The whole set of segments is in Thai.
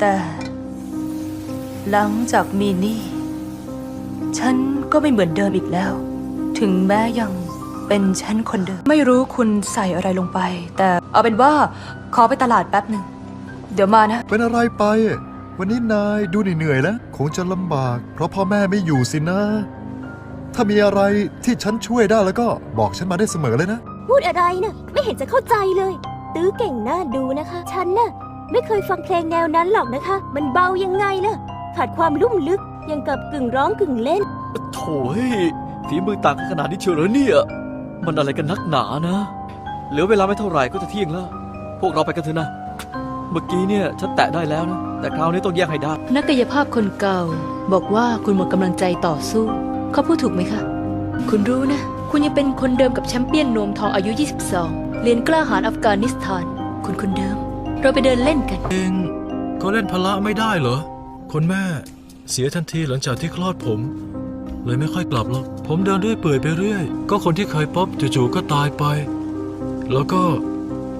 แต่ หลังจากมีนี่ ฉันก็ไม่เหมือนเดิมอีกแล้ว ถึงแม้ยังเป็นฉันคนเดิม ไม่รู้คุณใส่อะไรลงไป แต่เอาเป็นว่าขอไปตลาดแป๊บหนึ่ง เดี๋ยวมานะ เป็นอะไรไป วันนี้นายดูเหนื่อยๆแล้วคงจะลำบาก เพราะพ่อแม่ไม่อยู่สินะ ถ้ามีอะไรที่ฉันช่วยได้แล้วก็บอกฉันมาได้เสมอเลยนะ พูดอะไรนะ่ะไม่เห็นจะเข้าใจเลย ตื้อเก่งน่าดูนะคะ ฉันน่ะ ไม่เคยฟังเพลงแนวนั้นหรอกนะคะ มันเบายังไงล่ะ ขาดความลุ่มลึก ยังกับกึ่งร้องกึ่งเล่น โถ่เฮ้ยฝีมือต่างกันขนาดนี้เชียวเหรอเนี่ย มันอะไรกันนักหนานะ เหลือเวลาไม่เท่าไหร่ก็จะเที่ยงแล้ว พวกเราไปกันเถอะนะ เมื่อกี้เนี่ยฉันแตะได้แล้วนะ แต่คราวนี้ต้องแยกให้ได้ นักกายภาพคนเก่า บอกว่าคุณหมดกำลังใจต่อสู้ เขาพูดถูกไหมคะ คุณรู้นะ คุณยังเป็นคนเดิมกับแชมเปี้ยนนวมทองอายุ 22 เรียนกล้าหาญอัฟกานิสถาน คุณคนเดิม เราไปเดินเล่นกัน เองก็เล่นพละไม่ได้เหรอ คนแม่เสียทันทีหลังจากที่คลอดผม เลยไม่ค่อยกลับหรอก ผมเดินเรื่อยเปื่อยไปเรื่อย ก็คนที่เคยพบจู่ๆก็ตายไป แล้วก็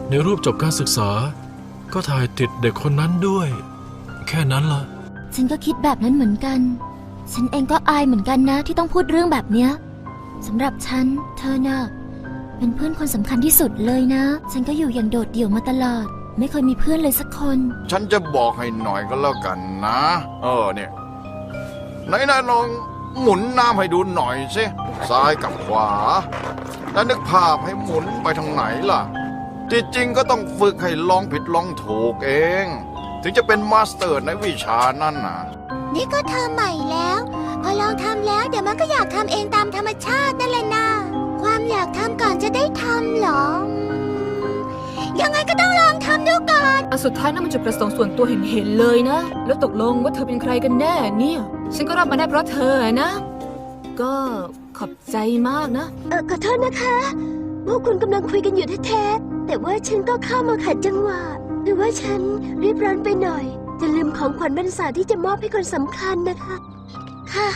ในรูปจบการศึกษา ก็ถ่ายติดเด็กคนนั้นด้วย แค่นั้นล่ะ ฉันก็คิดแบบนั้นเหมือนกัน ฉันเองก็อายเหมือนกันนะที่ต้องพูดเรื่องแบบเนี้ยสำหรับฉัน เธอน่ะเป็นเพื่อนคนสำคัญที่สุดเลยนะ ฉันก็อยู่อย่างโดดเดี่ยวมาตลอด ไม่เคยมีเพื่อนเลยสักคน ฉันจะบอกให้หน่อยก็แล้วกันนะ เออเนี่ยไหนนายลองหมุนน้ำให้ดูหน่อยสิซ้ายกับขวา แล้วนึกภาพให้หมุนไปทางไหนล่ะที่จริงก็ต้องฝึกให้ลองผิดลองถูกเอง ถึงจะเป็นมาสเตอร์ในวิชานั่นนะนี่ก็เทอมใหม่แล้ว พอลองทำแล้วเดี๋ยวมันก็อยากทำเองตามธรรมชาตินั่นแหละนะความอยากทำก่อนจะได้ทำเหรออืมยังไงก็ต้องลอง ทำดูก่อนอันสุดท้ายนั่นมันจุดประสงค์ส่วนตัวเห็นเห็นๆเลยนะ แล้วตกลงว่าเธอเป็นใครกันแน่เนี่ย ฉันก็รับมาได้เพราะเธอนะ ก็ขอบใจมากนะ เออขอโทษนะคะพวกคุณกำลังคุยกันอยู่แท้ๆแต่ว่าฉันก็เข้ามาขัดจังหวะหรือว่าฉันรีบร้อนไปหน่อย จะลืมของขวัญบรรษาที่จะมอบให้คนสำคัญนะคะ ค่ะ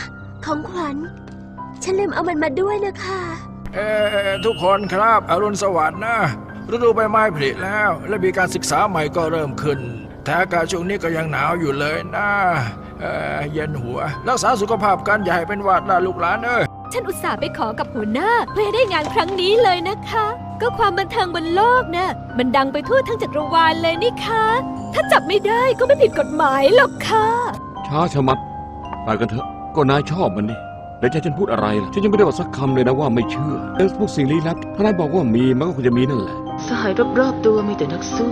ของขวัญ ฉันลืมเอามันมาด้วยนะคะ เอ่อทุกคนครับอรุณสวัสดิ์นะ ฤดูใบไม้ผลิแล้ว และมีการศึกษาใหม่ก็เริ่มขึ้นแต่อากาศช่วงนี้ก็ยังหนาวอยู่เลยนะเอ่อเย็นหัว รักษาสุขภาพกันอย่าให้เป็นหวัดล่ะลูกหลานเอ้ยฉันอุตส่าห์ไปขอกับหัวหน้าเพื่อให้ได้งานครั้งนี้เลยนะคะ ก็ความบันเทิงบนโลกนะมันดังไปทั่วทั้งจักรวาลเลยนี่คะ ถ้าจับไม่ได้ก็ไม่ผิดกฎหมายหรอกค่ะ ช้าชะมัดไปกันเถอะ ก็นายชอบมันนี่แล้วจะให้ฉันพูดอะไรล่ะ ฉันยังไม่ได้บอกสักคำเลยนะว่าไม่เชื่อเรื่องพวกสิ่งลี้ลับ ถ้านายบอกว่ามีมันก็คงจะมีนั่นแหละ สหายรอบๆตัวมีแต่นักสู้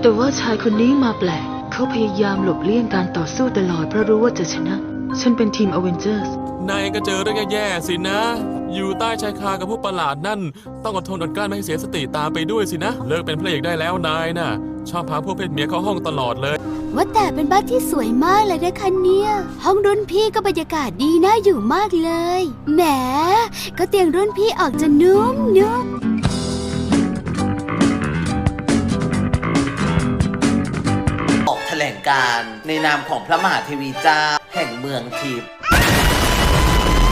แต่ว่าชายคนนี้มาแปลก เขาพยายามหลบเลี่ยงการต่อสู้ตลอดเพราะรู้ว่าจะชนะ ฉันเป็นทีมอเวนเจอร์สนายก็เจอเรื่องแย่ๆสินะ อยู่ใต้ชายคากับพวกประหลาดนั่น ต้องอดทนอดกลั้นไม่ให้เสียสติตามไปด้วยสินะ เลิกเป็นพระเอกได้แล้วนายน่ะ ชอบพาพวกเพศเมียเข้าห้องตลอดเลย ว่าแต่เป็นบ้านที่สวยมากเลยนะคะเนี่ย ห้องรุ่นพี่ก็บรรยากาศดีน่าอยู่มากเลย แหม ก็เตียงรุ่นพี่ออกจะนุ่มนุ่ม การ ในนามของพระมหาเทวีเจ้าแห่งเมืองทิพย์